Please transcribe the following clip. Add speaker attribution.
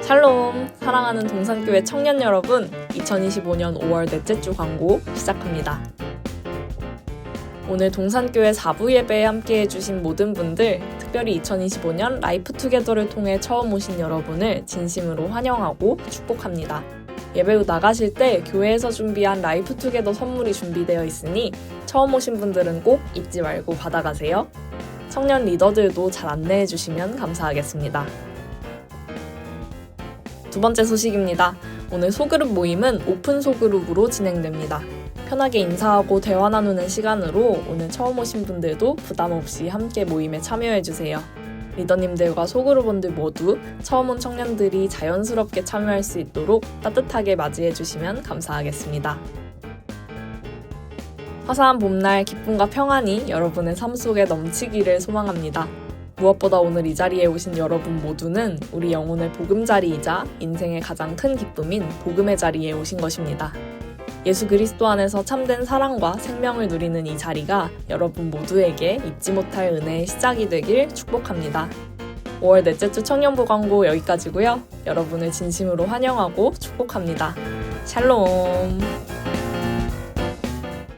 Speaker 1: 샬롬! 사랑하는 동산교회 청년 여러분, 2025년 5월 넷째 주 광고 시작합니다. 오늘 동산교회 4부 예배에 함께 해주신 모든 분들, 특별히 2025년 라이프 투게더를 통해 처음 오신 여러분을 진심으로 환영하고 축복합니다. 예배 후 나가실 때 교회에서 준비한 라이프 투게더 선물이 준비되어 있으니 처음 오신 분들은 꼭 잊지 말고 받아가세요. 청년 리더들도 잘 안내해 주시면 감사하겠습니다. 두 번째 소식입니다. 오늘 소그룹 모임은 오픈 소그룹으로 진행됩니다. 편하게 인사하고 대화 나누는 시간으로 오늘 처음 오신 분들도 부담 없이 함께 모임에 참여해 주세요. 리더님들과 소그룹원들 모두 처음 온 청년들이 자연스럽게 참여할 수 있도록 따뜻하게 맞이해 주시면 감사하겠습니다. 화사한 봄날 기쁨과 평안이 여러분의 삶 속에 넘치기를 소망합니다. 무엇보다 오늘 이 자리에 오신 여러분 모두는 우리 영혼의 보금자리이자 인생의 가장 큰 기쁨인 복음의 자리에 오신 것입니다. 예수 그리스도 안에서 참된 사랑과 생명을 누리는 이 자리가 여러분 모두에게 잊지 못할 은혜의 시작이 되길 축복합니다. 5월 넷째 주 청년부 광고 여기까지고요. 여러분을 진심으로 환영하고 축복합니다. 샬롬.